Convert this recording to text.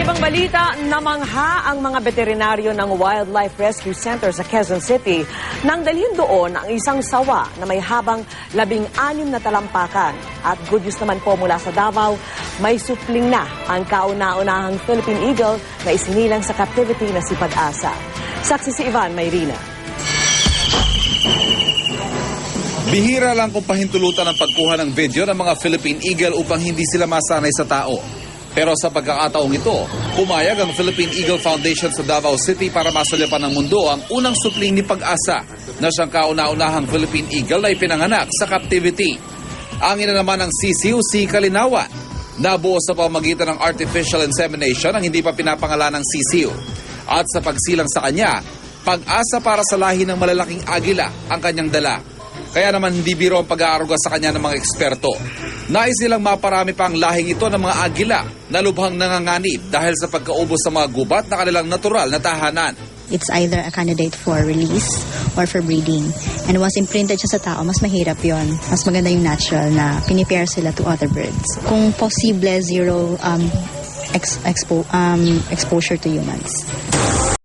ibang balita, namangha ang mga veterinaryo ng Wildlife Rescue Center sa Quezon City nang dalhin doon ang isang sawa na may habang labing-anim na talampakan. At good news naman po mula sa Davao, may supling na ang kauna-unahang Philippine Eagle na isinilang sa captivity na si Pag-asa. Saksi si Ivan Mayrina. Bihira lang kung pahintulutan ang pagkuha ng video ng mga Philippine Eagle upang hindi sila masanay sa tao. Pero sa pagkakataong ito, pumayag ang Philippine Eagle Foundation sa Davao City para masulyapan ng mundo ang unang supling ni Pag-asa na siyang kauna-unahang Philippine Eagle na ipinanganak sa captivity. Ang ina naman ng CCU si Kalinawan. Nabuo sa pamagitan ng artificial insemination ang hindi pa pinapangalan ng CCU. At sa pagsilang sa kanya, pag-asa para sa lahi ng malalaking agila ang kanyang dala. Kaya naman hindi biro ang pag-aaruga sa kanya ng mga eksperto. Nais nilang maparami pa ang lahing ito ng mga agila na lubhang nanganganib dahil sa pagkaubos sa mga gubat na kanilang natural na tahanan. it's either a candidate for release or for breeding. And once imprinted siya sa tao, mas mahirap yon. Mas maganda yung natural na pinipare sila to other birds. Kung possible, zero um, ex- expo- um, exposure to humans.